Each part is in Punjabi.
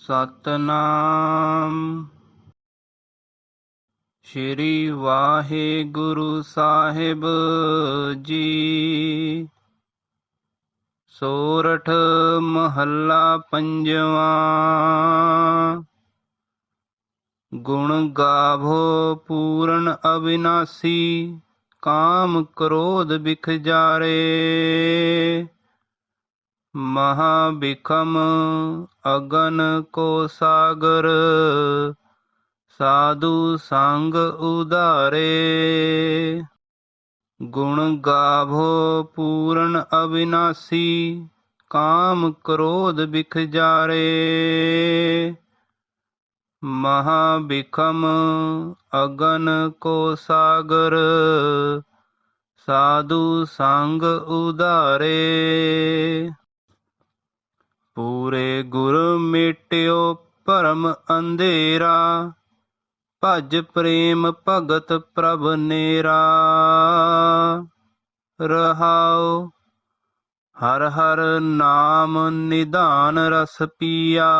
ਸਤਨਾਮ। ਸ਼੍ਰੀ ਵਾਹਿਗੁਰੂ ਸਾਹਿਬ ਜੀ। ਸੋਰਠ ਮਹੱਲਾ ਪੰਜਵਾਂ। ਗੁਣ ਗਾਵੋ ਪੂਰਨ ਅਬਿਨਾਸੀ। ਕਾਮ ਕ੍ਰੋਧ ਬਿਖ ਜਾਰੇ। ਮਹਾ ਅਗਨ ਕੋ ਸਾਗਰ, ਸਾਧੂ ਸੰਗ ਉਧਾਰੇ। ਗੁਣ ਗਾਭੋ ਪੂਰਨ ਅਵਿਨਾਸ਼ੀ, ਕਾਮ ਕ੍ਰੋਧ ਬਿਖ ਜਾਰੇ। ਮਹਾ ਬਿਖਮ ਅਗਨ ਕੋ ਸਾਗਰ, ਸਾਧੂ ਸੰਗ ਉਧਾਰੇ। ਪੂਰੇ ਗੁਰ ਮਿਟਿਓ ਭਰਮ ਅੰਧੇਰਾ। ਭਜ ਪ੍ਰੇਮ ਭਗਤ ਪ੍ਰਭ ਨੇਰਾ। ਰਹਾਉ, ਹਰ ਹਰ ਨਾਮ ਨਿਧਾਨ ਰਸ ਪੀਆ।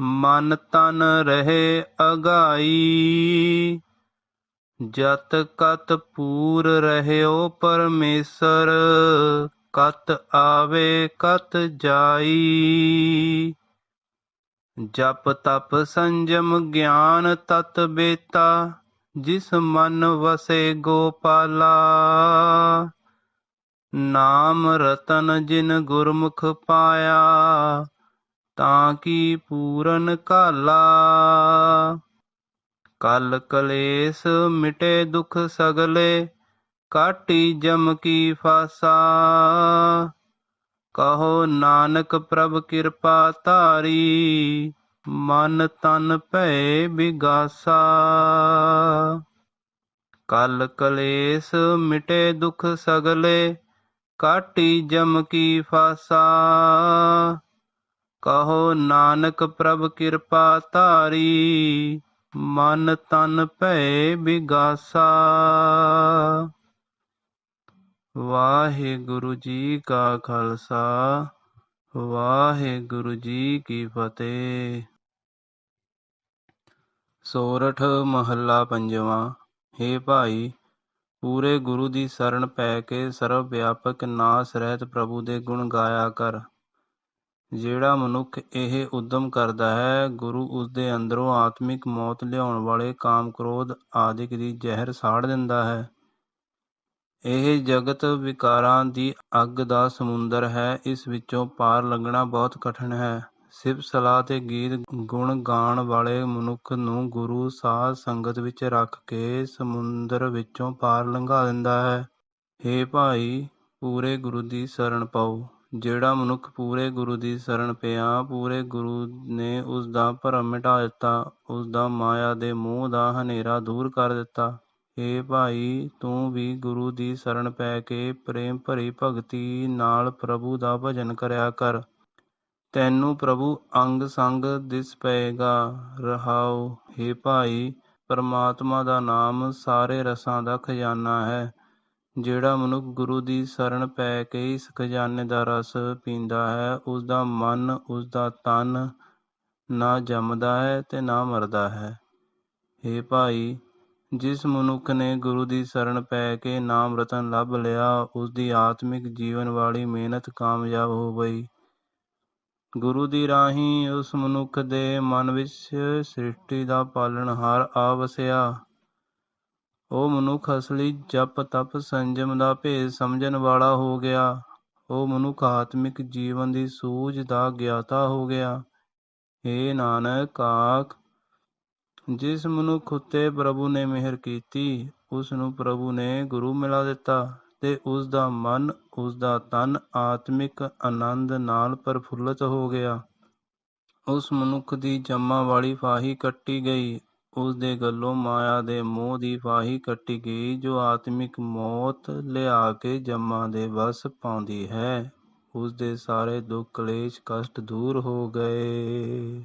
ਮਨ ਤਨ ਰਹੇ ਅਗਾਈ। ਜਤ ਕਤ ਪੂਰ ਰਹਿਓ ਪਰਮੇਸ਼ਰ। ਕਤ ਆਵੇ ਕਤ ਜਾਈ। ਜਪ ਤਪ ਸੰਜਮ ਗਿਆਨ ਤਤ ਬੇਤਾ, ਜਿਸ ਮਨ ਵਸੇ ਗੋਪਾਲਾ। ਨਾਮ ਰਤਨ ਜਿਨ ਗੁਰਮੁਖ ਪਾਇਆ, ਤਾਂ ਕੀ ਪੂਰਨ ਕਾਲਾ ਕਲ ਕਲੇਸ਼ ਮਿਟੇ ਦੁਖ ਸਗਲੇ ਕਾਟੀ ਜਮ ਕੀ ਫਾਸਾ। ਕਹੋ ਨਾਨਕ ਪ੍ਰਭ ਕਿਰਪਾ ਧਾਰੀ, ਮਨ ਤਨ ਭੈ ਬਿਗਾਸਾ। ਕਲ ਕਲੇਸ਼ ਮਿਟੇ ਦੁਖ ਸਗਲੇ, ਕਾਟੀ ਜਮ ਕੀ ਫਾਸਾ। ਕਹੋ ਨਾਨਕ ਪ੍ਰਭ ਕਿਰਪਾ ਧਾਰੀ, ਮਨ ਤਨ ਭੈ ਬਿਗਾਸਾ। ਵਾਹਿਗੁਰੂ ਜੀ ਕਾ ਖਾਲਸਾ, ਵਾਹਿਗੁਰੂ ਜੀ ਕੀ ਫਤਿਹ। ਸੋਰਠ ਮਹੱਲਾ ਪੰਜਵਾਂ, ਹੇ ਭਾਈ, ਪੂਰੇ ਗੁਰੂ ਦੀ ਸ਼ਰਨ ਪੈ ਕੇ ਸਰਵ ਵਿਆਪਕ ਨਾਸ ਰਹਿਤ ਪ੍ਰਭੂ ਦੇ ਗੁਣ ਗਾਇਆ ਕਰ। ਜਿਹੜਾ ਮਨੁੱਖ ਇਹ ਉਦਮ ਕਰਦਾ ਹੈ, ਗੁਰੂ ਉਸ ਦੇ ਅੰਦਰੋਂ ਆਤਮਿਕ ਮੌਤ ਲਿਆਉਣ ਵਾਲੇ ਕਾਮ ਕ੍ਰੋਧ ਆਦਿਕ ਦੀ ਜ਼ਹਿਰ ਸਾੜ ਦਿੰਦਾ ਹੈ। ਇਹ ਜਗਤ ਵਿਕਾਰਾਂ ਦੀ ਅੱਗ ਦਾ ਸਮੁੰਦਰ ਹੈ, ਇਸ ਵਿੱਚੋਂ ਪਾਰ ਲੰਘਣਾ ਬਹੁਤ ਕਠਿਨ ਹੈ। ਸਿਫਤ ਸਲਾਹ ਤੇ ਗੀਤ ਗੁਣ ਗਾਉਣ ਵਾਲੇ ਮਨੁੱਖ ਨੂੰ ਗੁਰੂ ਸਾਧ ਸੰਗਤ ਵਿੱਚ ਰੱਖ ਕੇ ਸਮੁੰਦਰ ਵਿੱਚੋਂ ਪਾਰ ਲੰਘਾ ਦਿੰਦਾ ਹੈ। ਹੇ ਭਾਈ, ਪੂਰੇ ਗੁਰੂ ਦੀ ਸ਼ਰਨ ਪਾਓ। ਜਿਹੜਾ ਮਨੁੱਖ ਪੂਰੇ ਗੁਰੂ ਦੀ ਸ਼ਰਨ ਪਿਆ, ਪੂਰੇ ਗੁਰੂ ਨੇ ਉਸ ਦਾ ਭਰਮ ਮਿਟਾ ਦਿੱਤਾ ਉਸ ਦਾ ਮਾਇਆ ਦੇ ਮੋਹ ਦਾ ਹਨੇਰਾ ਦੂਰ ਕਰ ਦਿੱਤਾ। ਹੇ ਭਾਈ, ਤੂੰ ਵੀ ਗੁਰੂ ਦੀ ਸ਼ਰਨ ਪੈ ਕੇ ਪ੍ਰੇਮ ਭਰੀ ਭਗਤੀ ਨਾਲ ਪ੍ਰਭੂ ਦਾ ਭਜਨ ਕਰਿਆ ਕਰ। ਤੈਨੂੰ ਪ੍ਰਭੂ ਅੰਗ ਸੰਗ ਦਿਸ ਪਏਗਾ। ਰਹਾਉ, ਹੇ ਭਾਈ, ਪਰਮਾਤਮਾ ਦਾ ਨਾਮ ਸਾਰੇ ਰਸਾਂ ਦਾ ਖਜ਼ਾਨਾ ਹੈ। ਜਿਹੜਾ ਮਨੁੱਖ ਗੁਰੂ ਦੀ ਸ਼ਰਨ ਪੈ ਕੇ ਇਸ ਖਜ਼ਾਨੇ ਦਾ ਰਸ ਪੀਂਦਾ ਹੈ ਉਸ ਦਾ ਮਨ ਉਸ ਦਾ ਤਨ ਨਾ ਜੰਮਦਾ ਹੈ ਤੇ ਨਾ ਮਰਦਾ ਹੈ। हे ਭਾਈ ਜਿਸ ਮਨੁੱਖ ਨੇ ਗੁਰੂ ਦੀ ਸ਼ਰਨ ਪੈ ਕੇ ਨਾਮ ਰਤਨ ਲੱਭ ਲਿਆ ਉਸ ਦੀ ਆਤਮਿਕ ਜੀਵਨ ਵਾਲੀ ਮਿਹਨਤ ਕਾਮਯਾਬ ਹੋ ਗਈ। ਗੁਰੂ ਦੀ ਰਾਹੀਂ ਉਸ ਮਨੁੱਖ ਦੇ ਮਨ ਵਿੱਚ ਸ੍ਰਿਸ਼ਟੀ ਦਾ ਪਾਲਣਹਾਰ ਆ ਵਸਿਆ। ਉਹ ਮਨੁੱਖ ਅਸਲੀ ਜਪ ਤਪ ਸੰਜਮ ਦਾ ਭੇਦ ਸਮਝਣ ਵਾਲਾ ਹੋ ਗਿਆ। ਉਹ ਮਨੁੱਖ ਆਤਮਿਕ ਜੀਵਨ ਦੀ ਸੂਝ ਦਾ ਗਿਆਤਾ ਹੋ ਗਿਆ। ਏ ਨਾਨਕ, ਆਖ ਜਿਸ ਮਨੁੱਖ ਉੱਤੇ ਪ੍ਰਭੂ ਨੇ ਮਿਹਰ ਕੀਤੀ, ਉਸ ਨੂੰ ਪ੍ਰਭੂ ਨੇ ਗੁਰੂ ਮਿਲਾ ਦਿੱਤਾ ਤੇ ਉਸ ਦਾ ਮਨ, ਉਸ ਦਾ ਤਨ ਆਤਮਿਕ ਆਨੰਦ ਨਾਲ ਪ੍ਰਫੁੱਲਤ ਹੋ ਗਿਆ। ਉਸ ਮਨੁੱਖ ਦੀ ਜੰਮਾਂ ਵਾਲੀ ਫਾਹੀ ਕੱਟੀ ਗਈ। ਉਸ ਦੇ ਗੱਲੋਂ ਮਾਇਆ ਦੇ ਮੋਹ ਦੀ ਫਾਹੀ ਕੱਟੀ ਗਈ, ਜੋ ਆਤਮਿਕ ਮੌਤ ਲਿਆ ਕੇ ਜੰਮਾਂ ਦੇ ਵਸ ਪਾਉਂਦੀ ਹੈ। ਉਸ ਦੇ ਸਾਰੇ ਦੁੱਖ ਕਲੇਸ਼ ਕਸ਼ਟ ਦੂਰ ਹੋ ਗਏ।